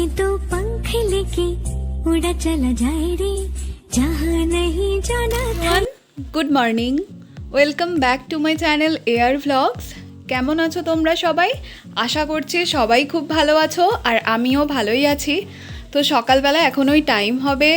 से तो पंख लेके उड़ा चला जाए रे जहाँ नहीं जाना था good morning welcome back to my channel air vlogs কেমন আছো তোমরা সবাই আশা করছি সবাই খুব ভালো আছো আর আমিও ভালোই আছি তো সকালবেলা এখন ওই টাইম হবে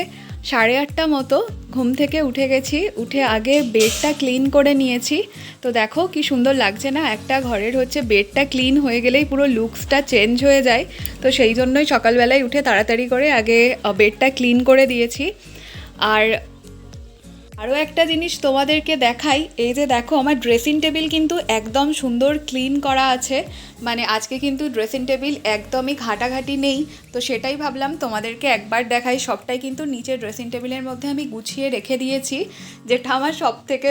সাড়ে আটটা মতো ঘুম থেকে উঠে গেছি, উঠে আগে বেডটা ক্লিন করে নিয়েছি। তো দেখো কি সুন্দর লাগছে না? একটা ঘরের হচ্ছে বেডটা ক্লিন হয়ে গেলেই পুরো লুকসটা চেঞ্জ হয়ে যায়। তো সেই জন্যই সকালবেলায় উঠে তাড়াতাড়ি করে আগে বেডটা ক্লিন করে দিয়েছি। আর আরও একটা জিনিস তোমাদেরকে দেখাই, এই যে দেখো আমার ড্রেসিং টেবিল কিন্তু একদম সুন্দর ক্লিন করা আছে। মানে আজকে কিন্তু ড্রেসিং টেবিল একদমই ঘাটাঘাটি নেই, তো সেটাই ভাবলাম তোমাদেরকে একবার দেখাই। সবটাই কিন্তু নিচে ড্রেসিং টেবিলের মধ্যে আমি গুছিয়ে রেখে দিয়েছি, যেটা আমার সব থেকে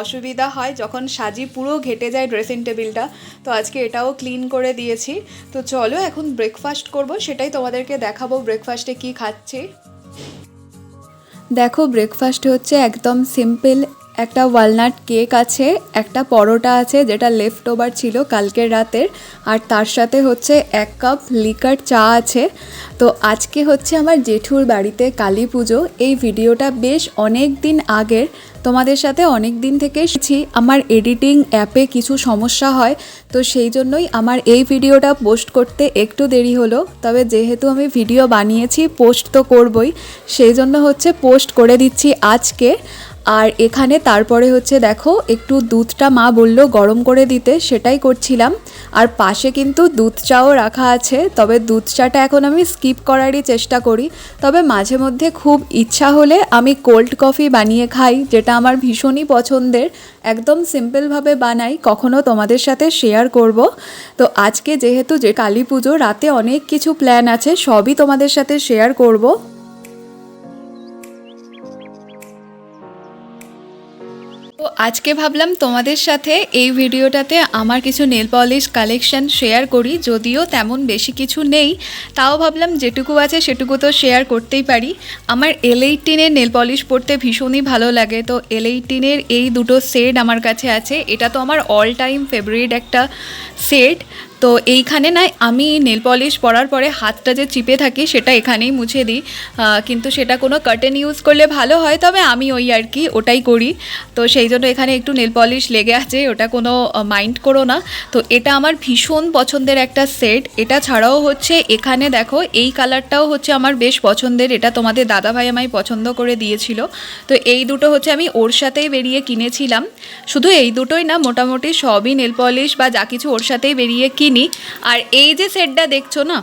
অসুবিধা হয় যখন সাজি পুরো ঘেটে যায় ড্রেসিং টেবিলটা তো আজকে এটাও ক্লিন করে দিয়েছি। তো চলো এখন ব্রেকফাস্ট করব, সেটাই তোমাদেরকে দেখাবো ব্রেকফাস্টে কি খাচ্ছি। দেখো ব্রেকফাস্ট হচ্ছে একদম সিম্পল একটা ওয়ালনাট কেক আছে, একটা পরোটা আছে যেটা লেফট ওভার ছিল কালকের রাতের, আর তার সাথে হচ্ছে এক কাপ লিকার চা আছে। তো আজকে হচ্ছে আমার জেঠুর বাড়িতে কালী পুজো। এই ভিডিওটা বেশ অনেক দিন আগের। তোমাদের সাথে অনেক দিন থেকে এসেছি। আমার এডিটিং অ্যাপে কিছু সমস্যা হয়, তো সেই জন্যই আমার এই ভিডিওটা পোস্ট করতে একটু দেরি হলো। তবে যেহেতু আমি ভিডিও বানিয়েছি পোস্ট তো করবই, সেই জন্য হচ্ছে পোস্ট করে দিচ্ছি আজকে। আর এখানে তারপরে হচ্ছে দেখো, একটু দুধটা মা বলল গরম করে দিতে, সেটাই করছিলাম। আর পাশে কিন্তু দুধ চাও রাখা আছে, তবে দুধ চাটা এখন আমি স্কিপ করারই চেষ্টা করি। তবে মাঝে মধ্যে খুব ইচ্ছা হলে আমি কোল্ড কফি বানিয়ে খাই, যেটা আমার ভীষণই পছন্দের। একদম সিম্পলভাবে বানাই, কখনো তোমাদের সাথে শেয়ার করব। তো আজকে যেহেতু যে কালী পুজো, রাতে অনেক কিছু প্ল্যান আছে, সবই তোমাদের সাথে শেয়ার করব। তো আজকে ভাবলাম তোমাদের সাথে এই ভিডিওটাতে আমার কিছু নেল পলিশ কালেকশন শেয়ার করি, যদিও তেমন বেশি কিছু নেই। তাও ভাবলাম যেটুকু আছে সেটুকু তো শেয়ার করতেই পারি। আমার এল এইটিনের নেল পলিশ পরতে ভীষণই ভালো লাগে। তো এল এইটিনের এই দুটো সেট আমার কাছে আছে। এটা তো আমার অল টাইম ফেভারিট একটা সেট তো এইখানে না আমি নেল পলিশ পরার পরে হাতটা যে চিপে থাকি সেটা এখানেই মুছে দিই। কিন্তু সেটা কোনো কার্টেন ইউজ করলে ভালো হয়, তবে আমি ওই আর কি ওটাই করি। তো সেই জন্য এখানে একটু নেল পলিশ লেগে আছে, ওটা কোনো মাইন্ড করো না। তো এটা আমার ভীষণ পছন্দের একটা সেট এটা ছাড়াও হচ্ছে এখানে দেখো, এই কালারটাও হচ্ছে আমার বেশ পছন্দের। এটা তোমাদের দাদাভাই আমায় পছন্দ করে দিয়েছিল। তো এই দুটো হচ্ছে আমি ওর সাথেই বেরিয়ে কিনেছিলাম। শুধু এই দুটোই না, মোটামুটি সবই নেল পলিশ বা যা কিছু ওর সাথেই বেরিয়ে কিনি আর এই যে সেটটা দেখছ না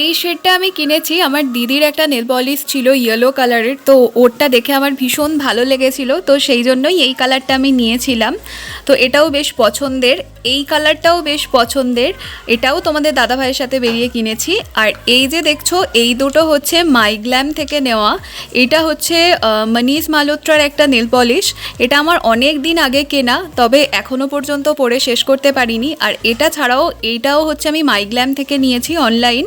এই শেডটা আমি কিনেছি। আমার দিদির একটা নেল পলিশ ছিল ইয়েলো কালারের তো ওরটা দেখে আমার ভীষণ ভালো লেগেছিল। তো সেই জন্যই এই কালারটা আমি নিয়েছিলাম। তো এটাও বেশ পছন্দের। এই কালারটাও বেশ পছন্দের। এটাও তোমাদের দাদা ভাইয়ের সাথে বেরিয়ে কিনেছি। আর এই যে দেখছ, এই দুটো হচ্ছে মাইগ্ল্যাম থেকে নেওয়া। এটা হচ্ছে মনীষ মালোত্রার একটা নেল পলিশ এটা আমার অনেক দিন আগে কেনা, তবে এখনও পর্যন্ত পরে শেষ করতে পারিনি। আর এটা ছাড়াও এইটাও হচ্ছে আমি মাইগ্ল্যাম থেকে নিয়েছি অনলাইন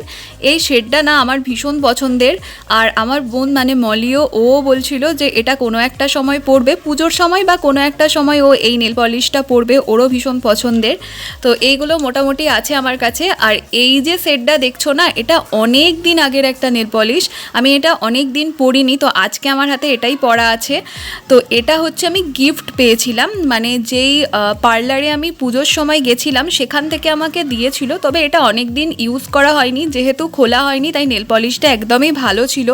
এই শেডটা না আমার ভীষণ পছন্দের। আর আমার বোন মানে মলিও, ও বলছিল যে এটা কোনো একটা সময় পরবে, পুজোর সময় বা কোনো একটা সময় ও এই নেল পলিশটা পরবে, ওরও ভীষণ পছন্দের। তো এইগুলো মোটামুটি আছে আমার কাছে। আর এই যে সেটটা দেখছ না, এটা অনেক দিন আগের একটা নেল পলিশ। আমি এটা অনেক দিন পরিনি, তো আজকে আমার হাতে এটাই পরা আছে। তো এটা হচ্ছে আমি গিফট পেয়েছিলাম মানে যেই পার্লারে আমি পুজোর সময় গেছিলাম, সেখান থেকে আমাকে দিয়েছিল, তবে এটা অনেক দিন ইউজ করা হয়নি, যেহেতু খোলা হয়নি, তাই নেল পলিশটা একদমই ভালো ছিল।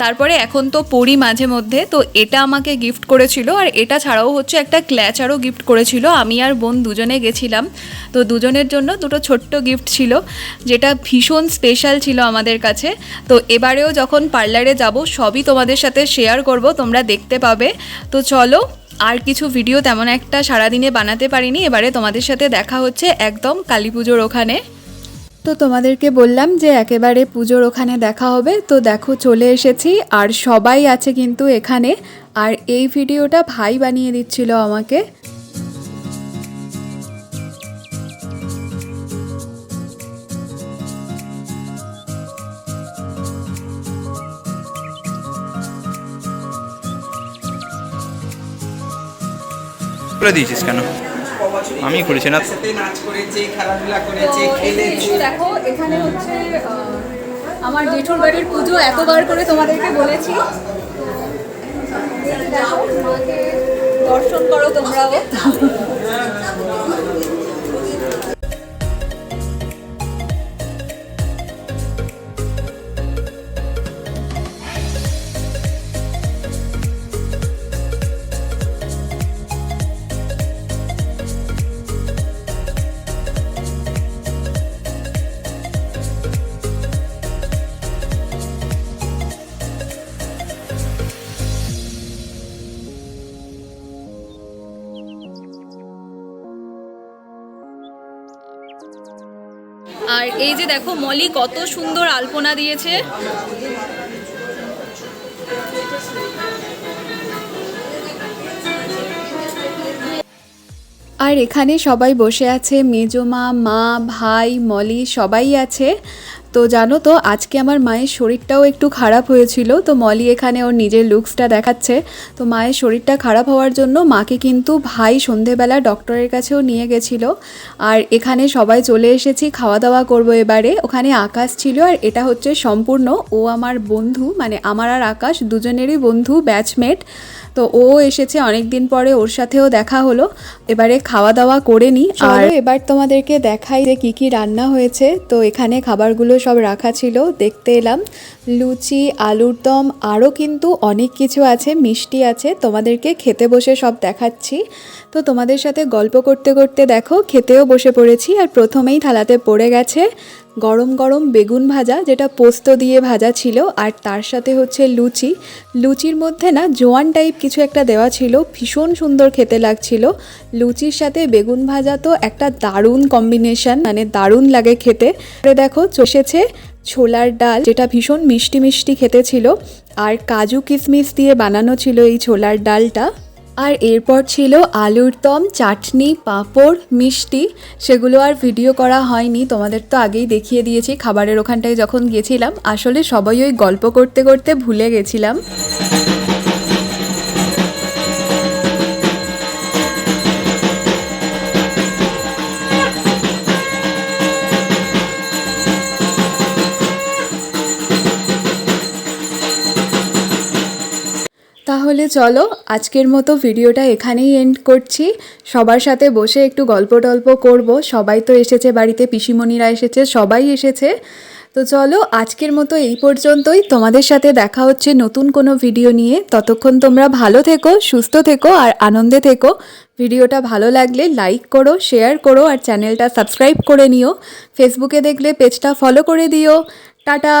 তারপরে এখন তো পরি মাঝে মধ্যে, তো এটা আমাকে গিফট করেছিল। আর এটা ছাড়াও হচ্ছে একটা ক্ল্যাচ আরও গিফট করেছিল। আমি আর বোন দুজনে গেছিলাম, তো দুজনের জন্য দুটো ছোট্ট গিফট ছিল, যেটা ভীষণ স্পেশাল ছিল আমাদের কাছে। তো এবারেও যখন পার্লারে যাব, সবই তোমাদের সাথে শেয়ার করব, তোমরা দেখতে পাবে। তো চলো, আর কিছু ভিডিও তেমন একটা সারাদিনে বানাতে পারিনি, এবারে তোমাদের সাথে দেখা হচ্ছে একদম কালী পুজোর ওখানে। তো তোমাদেরকে বললাম যে একেবারে পুজোর ওখানে দেখা হবে। তো দেখো, চলে এসেছি আর সবাই আছে কিন্তু এখানে। আর এই ভিডিওটা ভাই বানিয়ে দিচ্ছিল আমাকে। দিয়েছিস কেন? আমি করেছি না। সাথে নাচ করেছে খেলাধুলা করেছে খেলেছে। দেখো এখানে হচ্ছে আমার জেঠুর বাড়ির পুজো এতবার করে তোমাদেরকে বলেছি। দর্শন করো তোমরাও আর এই যে দেখো মলি কত সুন্দর আলপনা দিয়েছে। আর এখানে সবাই বসে আছে মেজমা মা ভাই, মলি, সবাই আছে। তো জানো তো, আজকে আমার মায়ের শরীরটাও একটু খারাপ হয়েছিল। তো মলি এখানে ওর নিজের লুকসটা দেখাচ্ছে। তো মায়ের শরীরটা খারাপ হওয়ার জন্য মাকে কিন্তু ভাই সন্ধেবেলা ডক্টরের কাছেও নিয়ে গেছিল। আর এখানে সবাই চলে এসেছি খাওয়া দাওয়া করব এবারে। ওখানে আকাশ ছিল আর এটা হচ্ছে সম্পূর্ণ। ও আমার বন্ধু মানে আমার আর আকাশ দুজনেরই বন্ধু ব্যাচমেট তো ও এসেছে অনেক দিন পরে ওর সাথেও দেখা হলো। এবারে খাওয়া দাওয়া করে নিই আর এবার তোমাদেরকে দেখাই যে কি কি রান্না হয়েছে। তো এখানে খাবারগুলো সব রাখা ছিল দেখতে এলাম। লুচি আলুর দম আরও কিন্তু অনেক কিছু আছে মিষ্টি আছে। তোমাদেরকে খেতে বসে সব দেখাচ্ছি। তো তোমাদের সাথে গল্প করতে করতে দেখো খেতেও বসে পড়েছি আর প্রথমেই থালাতে পড়ে গেছে। গরম গরম বেগুন ভাজা, যেটা পোস্ত দিয়ে ভাজা ছিল, আর তার সাথে হচ্ছে লুচি। লুচির মধ্যে না জোয়ান টাইপ কিছু একটা দেওয়া ছিল, ভীষণ সুন্দর খেতে লাগছিল। লুচির সাথে বেগুন ভাজা তো একটা দারুণ কম্বিনেশন মানে দারুণ লাগে খেতে। দেখো চষেছে ছোলার ডাল, যেটা ভীষণ মিষ্টি মিষ্টি খেতে ছিল, আর কাজু কিশমিশ দিয়ে বানানো ছিল এই ছোলার ডালটা। আর এরপর ছিল আলুর দম, চাটনি, পাঁপড়, মিষ্টি। সেগুলো আর ভিডিও করা হয়নি। তোমাদের তো আগেই দেখিয়ে দিয়েছি খাবারের ওখানটায় যখন গেছিলাম। আসলে সবাই ওই গল্প করতে করতে ভুলে গেছিলাম। তাহলে চলো আজকের মতো ভিডিওটা এখানেই এন্ড করছি। সবার সাথে বসে একটু গল্প টল্প করব। সবাই তো এসেছে বাড়িতে, পিসিমণিরা এসেছে, সবাই এসেছে। তো চলো আজকের মতো এই পর্যন্তই। তোমাদের সাথে দেখা হচ্ছে নতুন কোনো ভিডিও নিয়ে। ততক্ষণ তোমরা ভালো থেকো, সুস্থ থেকো আর আনন্দে থেকো। ভিডিওটা ভালো লাগলে লাইক করো শেয়ার করো আর চ্যানেলটা সাবস্ক্রাইব করে নিও। ফেসবুকে দেখলে পেজটা ফলো করে দিও। টাটা!